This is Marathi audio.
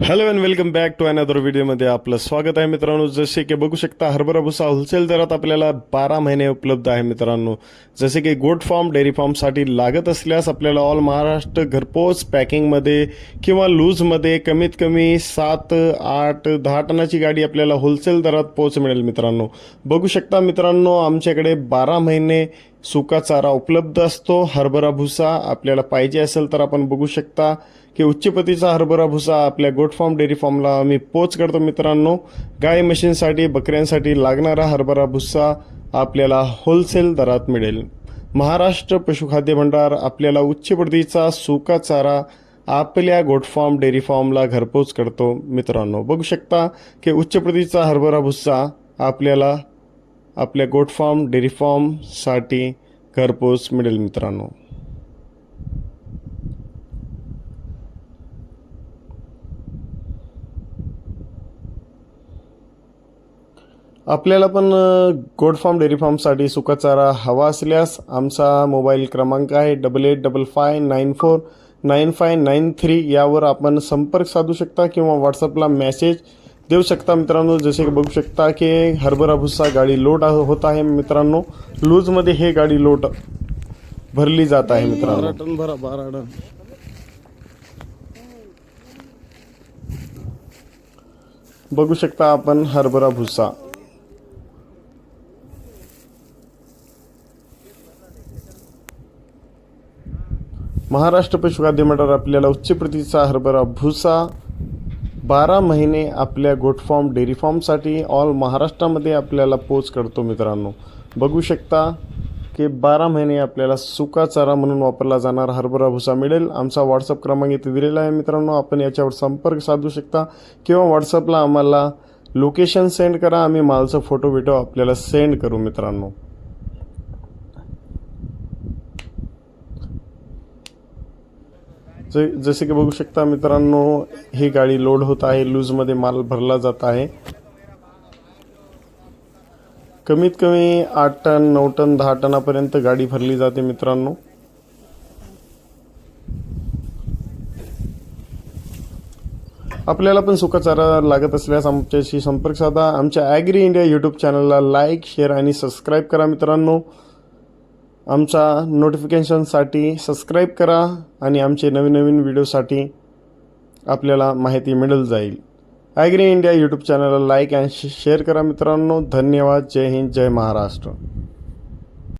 Hello and welcome back to another व्हिडिओमध्ये आपलं स्वागत आहे मित्रांनो. जसे की बघू शकता हरभरा भुसा होलसेल दरात आपल्याला बारा महिने उपलब्ध आहे मित्रांनो. जसे की गोट फार्म डेअरी फार्मसाठी लागत असल्यास आपल्याला ऑल महाराष्ट्र घरपोच पॅकिंगमध्ये किंवा लूजमध्ये कमीत कमी सात आठ दहा टनाची गाडी आपल्याला होलसेल दरात पोच मिळेल मित्रांनो. बघू शकता मित्रांनो आमच्याकडे बारा महिने सुका चारा उपलब्ध असतो. हरभरा भुसा आपल्याला पाहिजे असेल तर आपण बघू शकता की उच्च प्रतीचा हरभरा भुसा आपल्या गोट फार्म डेअरी फार्मला आम्ही पोच करतो मित्रांनो. गाय म्हशींसाठी बकऱ्यांसाठी लागणारा हरभरा भुसा आपल्याला होलसेल दरात मिळेल. महाराष्ट्र पशुखाद्य भंडार आपल्याला उच्च प्रतीचा सुका चारा आपल्या गोट फार्म डेअरी फार्मला घरपोच करतो मित्रांनो. बघू शकता की उच्च प्रतीचा हरभरा भुस्सा आपल्याला आपल्या गोट फार्म डेअरी फार्मसाठी घरपोच मिळेल मित्रांनो. आपल्याला पण गोड फार्म डेअरी फार्मसाठी सुकाचारा हवा असल्यास आमचा मोबाईल क्रमांक आहे double eight double five nine four nine five nine three यावर आपण संपर्क साधू शकता किंवा व्हॉट्सअपला मेसेज देऊ शकता मित्रांनो जसे की बघू शकता की हरभरा भुस्सा गाडी आहे- होत आहे मित्रांनो. लूजमध्ये हे गाडी लोड भरली जात आहे मित्रांनो. टन भरा बारा टन. बघू शकता आपण हरभरा भुसा. महाराष्ट्र पशुखाद्य मंडळ आपल्याला उच्च प्रतीचा हरभरा भुसा बारा महिने आपल्या गोटफॉर्म डेअरी फॉर्मसाठी ऑल महाराष्ट्रामध्ये आपल्याला पोच करतो मित्रांनो. बघू शकता की बारा महिने आपल्याला सुका चारा म्हणून वापरला जाणारा हरभरा भुसा मिळेल. आमचा व्हॉट्सअप क्रमांक इथे दिलेला आहे मित्रांनो. आपण याच्यावर संपर्क साधू शकता किंवा व्हॉट्सअपला आम्हाला लोकेशन सेंड करा. आम्ही मालचा फोटो बिटो आपल्याला सेंड करू मित्रांनो. ज जसे की बघू शकता मित्रांनो ही गाडी लोड होत आहे लूजमध्ये माल भरला जात आहे. कमीत कमी आठ टन नऊ टन दहा टनापर्यंत गाडी भरली जाते मित्रांनो. आपल्याला पण सुखाचारा लागत असल्यास आमच्याशी संपर्क साधा. आमच्या ॲग्री इंडिया यूट्यूब चॅनलला लाईक शेअर आणि सबस्क्राईब करा मित्रांनो. आमचा नोटिफिकेशनसाठी सबस्क्राईब करा आणि आमचे नवीन नवीन व्हिडिओसाठी आपल्याला माहिती मिळत जाईल. ॲग्री इंडिया यूट्यूब चॅनलला लाईक आणि शेअर करा मित्रांनो. धन्यवाद. जय हिंद. जय महाराष्ट्र.